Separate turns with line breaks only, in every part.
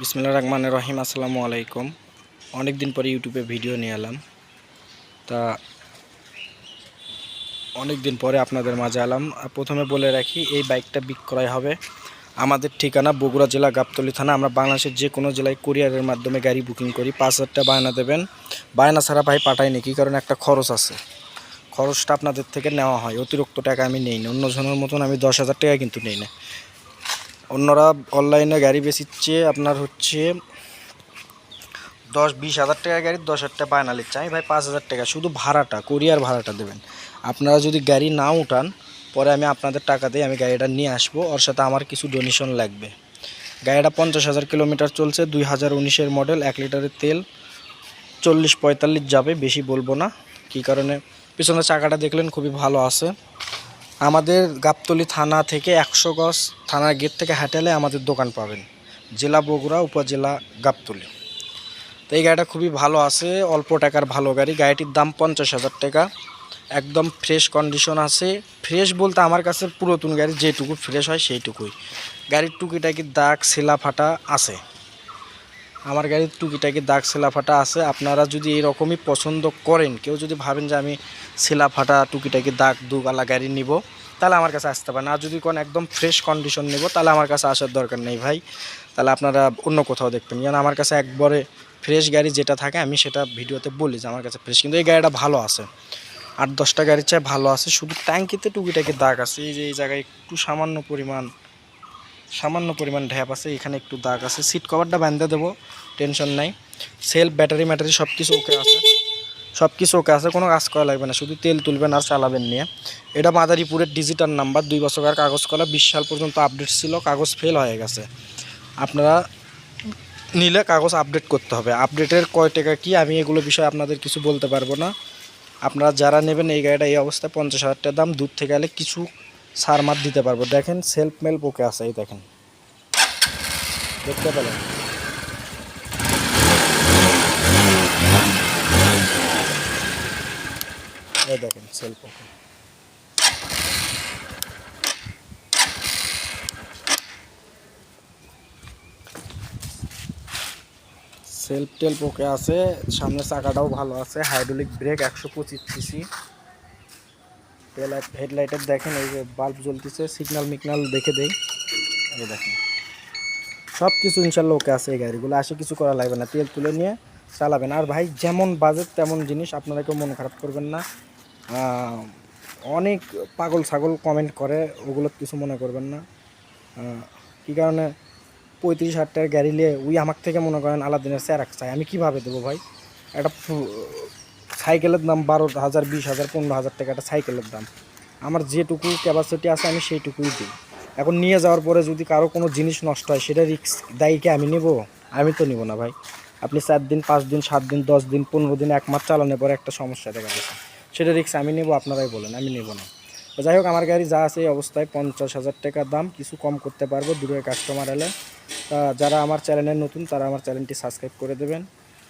বিসমিল্লা রহমান রহিম, আসসালামু আলাইকুম। অনেক দিন পরে ইউটিউবে ভিডিও নিয়ে এলাম। তা অনেক দিন পরে আপনাদের মাঝে এলাম। প্রথমে বলে রাখি, এই বাইকটা বিক্রয় হবে আমাদের ঠিকানা বগুড়া জেলা গাবতলি থানা। আমরা বাংলাদেশের যে কোনো জেলায় কুরিয়ারের মাধ্যমে গাড়ি বুকিং করি। পাঁচ হাজার টাকা বায়না দেবেন। বায়না ছাড়া ভাই পাঠাইনি, কী কারণে? একটা খরচ আছে। খরচটা আপনাদের থেকে নেওয়া হয়। অতিরিক্ত টাকা আমি নেই না অন্য জনের মতন আমি দশ হাজার টাকা কিন্তু নেই না। অন্যরা অনলাইনে গাড়ি বেচিচ্ছে, আপনার হচ্ছে দশ, বিশ হাজার টাকা গাড়ি, দশ হাজার টাকা বায়না লিখছে আমি ভাই পাঁচ হাজার টাকা, শুধু ভাড়াটা, কুরিয়ার ভাড়াটা দেবেন। আপনারা যদি গাড়ি না উঠান, পরে আমি আপনাদের টাকা দিয়ে আমি গাড়িটা নিয়ে আসব, ওর সাথে আমার কিছু ডোনেশন লাগবে। গাড়িটা পঞ্চাশ হাজার কিলোমিটার চলছে, দুই হাজার উনিশের মডেল এক লিটারের তেল, চল্লিশ পঁয়তাল্লিশ যাবে, বেশি বলব না। কী কারণে? পিছনের চাকাটা দেখলেন, খুবই ভালো আছে। আমাদের গাবতলী থানা থেকে একশো গজ থানার গেট থেকে হাঁটালে আমাদের দোকান পাবেন। জেলা বগুড়া, উপজেলা গাবতলী। তো এই গাড়িটা খুবই ভালো আছে, অল্প টাকার ভালো গাড়ি। গাড়িটির দাম পঞ্চাশ হাজার টাকা। একদম ফ্রেশ কন্ডিশন আছে। ফ্রেশ বলতে আমার কাছে পুরাতন গাড়ি, যেটুকু ফ্রেশ হয় সেইটুকুই। গাড়ির টুকিটাকি দাগ সেলা ফাটা আছে। আমার গাড়ির টুকিটাকি দাগ সেলা ফাটা আছে, আপনারা যদি এরকমই পছন্দ করেন, কেউ যদি ভাবেন যে আমি সেলা ফাটা টুকিটাকি দাগ, দুগালা গাড়ি নিব, তাহলে আমার কাছে আসতে পারেন। আর যদি কোন একদম ফ্রেশ কন্ডিশন নেব, তাহলে আমার কাছে আসার দরকার নেই ভাই। তাহলে আপনারা অন্য কোথাও দেখবেন। যেন আমার কাছে একবারে ফ্রেশ গাড়ি যেটা থাকে, আমি সেটা ভিডিওতে বলি যে আমার কাছে ফ্রেশ কিন্তু এই গাড়িটা ভালো আছে। আট দশটা গাড়ির চেয়ে ভালো আছে। শুধু ট্যাঙ্কিতে টুকিটাকি দাগ আছে। এই যে, এই জায়গায় একটু সামান্য পরিমাণ সামান্য পরিমাণ ঢ্যাপ আছে, এখানে একটু দাগ আছে। সিট কভারটা বাঁধতে দেবো টেনশন নাই। সেলফ ব্যাটারি ম্যাটারি সব কিছু ওকে আছে। সব কিছু ওকে আছে, কোনো কাজ করা লাগবে না, শুধু তেল তুলবেন আর চালাবেন নিয়ে। এটা মাদারীপুরের ডিজিটাল নাম্বার দুই বছরের কাগজ করা বিশ সাল পর্যন্ত আপডেট ছিল, কাগজ ফেল হয়ে গেছে। আপনারা নিলে কাগজ আপডেট করতে হবে। আপডেটের কয় টাকা কি, আমি এগুলো বিষয়ে আপনাদের কিছু বলতে পারব না। আপনারা যারা নেবেন, এই গাড়িটা এই অবস্থায় পঞ্চাশ হাজার টাকা দাম, দূর থেকে গেলে কিছু সার মার দিতে পারব। দেখেন সেলফ মেল পোকে আছে, এই দেখেন। দেখতে পেলেন? এই দেখেন সেলফ পোকে সেলফ টেল পোকে আছে, সামনের চাকাটাও ভালো আছে হাইড্রোলিক ব্রেক একশো পঁচিশ সিসি টেলাইট হেডলাইটের দেখেন, এই যে বাল্ব জ্বলতেছে সিগনাল মিগনাল দেখে দেই। এই দেখেন। সব কিছু ইনশাল্লাহ ওকে আছে এই গাড়িগুলো আসে কিছু করা লাগবে না। তেল তুলে নিয়ে চালাবেন। আর ভাই, যেমন বাজেট তেমন জিনিস আপনারা কেউ মন খারাপ করবেন না। অনেক পাগল ছাগল কমেন্ট করে ওগুলো কিছু মনে করবেন না। কী কারণে? পঁয়ত্রিশ হাজার টাকার গাড়ি নিয়ে, উই আমার থেকে মনে করেন, আলাদিনের স্যারাক চাই। আমি কীভাবে দেবো ভাই? একটা সাইকেলের দাম বারো হাজার, বিশ হাজার, পনেরো হাজার টাকা একটা সাইকেলের দাম। আমার যেটুকু ক্যাপাসিটি আছে আমি সেইটুকুই দিই। এখন নিয়ে যাওয়ার পরে যদি কারও কোনো জিনিস নষ্ট হয়, সেটা রিক্স দায়ীকে আমি নেব? আমি তো নিব না ভাই। আপনি চার দিন, পাঁচ দিন, সাত দিন, দশ দিন, পনেরো দিন, এক মাস চালানোর পরে একটা সমস্যা দেখা গেছে সেটা রিক্স আমি নেব, আপনারাই বলেন, আমি নেব না। তো যাই হোক, আমার গাড়ি যা আছে এই অবস্থায় পঞ্চাশ হাজার টাকা দাম, কিছু কম করতে পারব দূরের কাস্টমার এলে। যারা আমার চ্যানেলে নতুন, তারা আমার চ্যানেলটি সাবস্ক্রাইব করে দেবেন।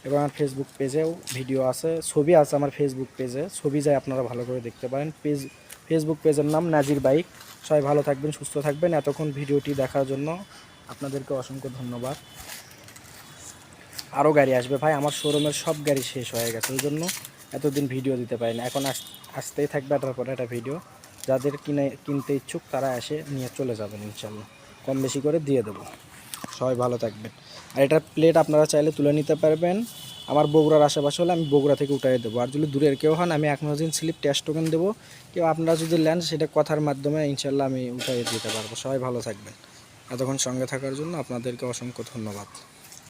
এবং আমার ফেসবুক পেজেও ভিডিও আছে, ছবি আছে আমার ফেসবুক পেজে ছবি যায় আপনারা ভালো করে দেখতে পারেন। পেজ ফেসবুক পেজের নাম নাজির বাইক সবাই ভালো থাকবেন, সুস্থ থাকবেন। এতক্ষণ ভিডিওটি দেখার জন্য আপনাদেরকে অসংখ্য ধন্যবাদ। আরও গাড়ি আসবে ভাই, আমার শোরুমের সব গাড়ি শেষ হয়ে গেছে, ওই জন্য এতদিন ভিডিও দিতে পারি না এখন আস- আসতেই থাকবে এটার পরে একটা ভিডিও যাদের কিনে, কিনতে ইচ্ছুক তারা এসে নিয়ে চলে যাবেন ইনশাল্লাহ কম বেশি করে দিয়ে দেবো। সবাই ভালো থাকবেন। আর এটার প্লেট আপনারা চাইলে তুলে নিতে পারবেন। আমার বগুড়ার আশেপাশে হলে আমি বগুড়া থেকে উঠাই দেবো। আর যদি দূরের কেউ হন, আমি এক দিন স্লিপ টেস্ট টোকেন দেবো। কেউ আপনারা যদি নেন, সেটা কথার মাধ্যমে ইনশাল্লাহ আমি উঠাই দিতে পারব। সবাই ভালো থাকবেন। এতক্ষণ সঙ্গে থাকার জন্য আপনাদেরকে অসংখ্য ধন্যবাদ।